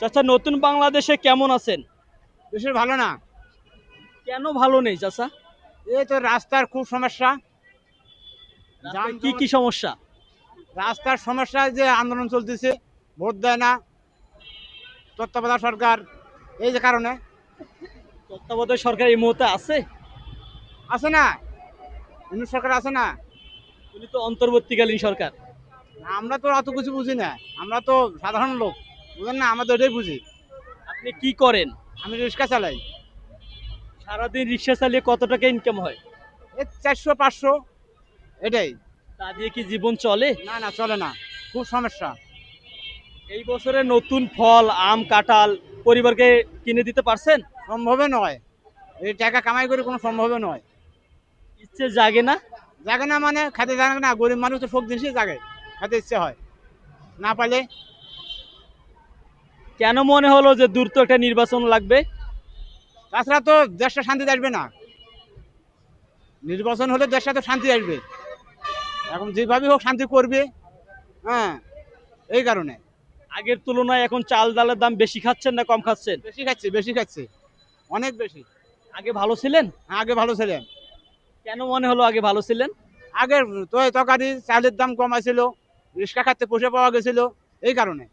চাচা নতুন বাংলাদেশে কেমন আছেন? দেশের ভালো না। কেন ভালো নেই চাচা? এই তো রাস্তার খুব সমস্যা। কি কি সমস্যা? রাস্তার সমস্যা যে আন্দোলন চলতেছে ভোট দেয় না। তত্ত্বাবধায়ক সরকার এই যে কারণে। তত্ত্বাবধায়ক সরকার এই মুহূর্তে আছে? আছে না। ইন্দু সরকার আছে না। উনি তো অন্তর্বর্তীকালীন সরকার। আমরা তো অত কিছু বুঝি না। আমরা তো সাধারণ লোক। বুঝেন না আমাদের এটাই বুঝি। আপনি কি করেন? আমি রিক্সা চালাই। সারাদিন রিক্সা চালিয়ে কত টাকা ইনকাম হয়? এই চারশো পাঁচশো এটাই। তা দিয়ে কি জীবন চলে? না না চলে না। খুব সমস্যা। এই বছরে নতুন ফল আম কাঁঠাল পরিবারকে কিনে দিতে পারছেন? সম্ভবে নয়। এই টাকা কামাই করে কোনো সম্ভবে নয়। ইচ্ছে জাগে না? জাগে না মানে খেতে জাগে না। গরিব মানুষ তো সব জিনিসই জাগে। খেতে ইচ্ছে হয়। না পালে কেন মনে হলো যে দ্রুত একটা নির্বাচন লাগবে? তাছাড়া তো দেশটা শান্তিতে আসবে না। নির্বাচন হলে দেশটা তো শান্তি আসবে। এখন যেভাবে হোক শান্তি করবে হ্যাঁ এই কারণে। আগের তুলনায় এখন চাল ডালের দাম বেশি খাচ্ছেন না কম খাচ্ছেন? বেশি খাচ্ছে বেশি খাচ্ছে। অনেক বেশি। আগে ভালো ছিলেন? আগে ভালো ছিলেন। কেন মনে হলো আগে ভালো ছিলেন? আগে তো তরকারি চালের দাম কম আছিল রিক্সা খাতে পুষে পাওয়া গেছিল এই কারণে।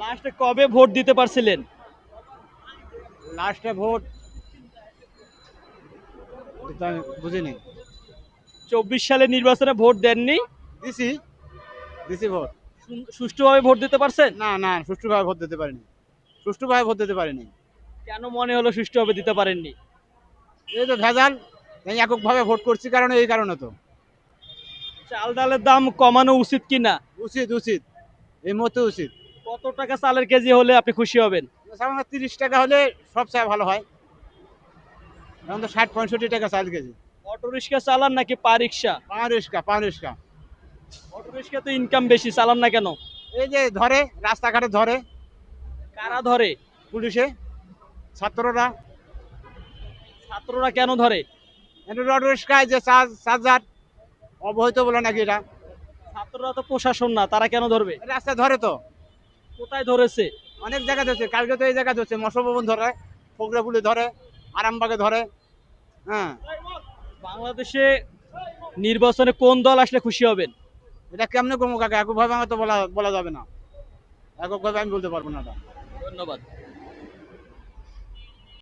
লাস্টে কবে ভোট দিতে পারছিলেন? লাস্টে ভোট বুঝিনি। চব্বিশ সালে নির্বাচনে ভোট দেননি? দিছি দিছি ভোট। সুষ্ঠুভাবে ভোট দিতে পারছেন? না না সুষ্ঠুভাবে ভোট দিতে পারিনি। সুষ্ঠুভাবে ভোট দিতে পারিনি। কেন মনে হলো সুষ্ঠুভাবে দিতে পারেননি? এই তো ভেজাল এই এককভাবে ভোট করছি কারণ এই কারণে তো। চাল ডালের দাম কমানো উচিত কিনা? উচিত উচিত। এই মুহূর্তে উচিত। কত টাকা চালের কেজি হলে আপনি খুশি হবেন? সাধারণত তিরিশ টাকা হলে সব ভালো হয়। এখন তো ষাট পঁয়ষট্টি টাকা চাল কেজি। অটো রিক্সা চালান নাকি পা রিক্সা পা রিক্সা পা রিক্সা অটো রিক্সা তো ইনকাম বেশি চালান না কেন? এই যে ধরে রাস্তাঘাটে ধরে। কারা ধরে? পুলিশে। ছাত্ররা। ছাত্ররা কেন ধরে? অটো রিক্সায় যে চার্জ চার্জার। অবৈধ বলে নাকি এটা? ছাত্ররা তো প্রশাসন না তারা কেন ধরবে? রাস্তা ধরে তো। কোথায় ধরেছে? অনেক জায়গা ধরছে। কালকে তো এই জায়গা ধরছে। মশাভবন ভবন ধরে ফোকরাপুলি ধরে আরামবাগে ধরে। হ্যাঁ। বাংলাদেশে নির্বাচনে কোন দল আসলে খুশি হবেন? এটা কেমনে কমো কাকা? এককভাবে আমার তো বলা বলা যাবে না। এককভাবে আমি বলতে পারব না ধন্যবাদ।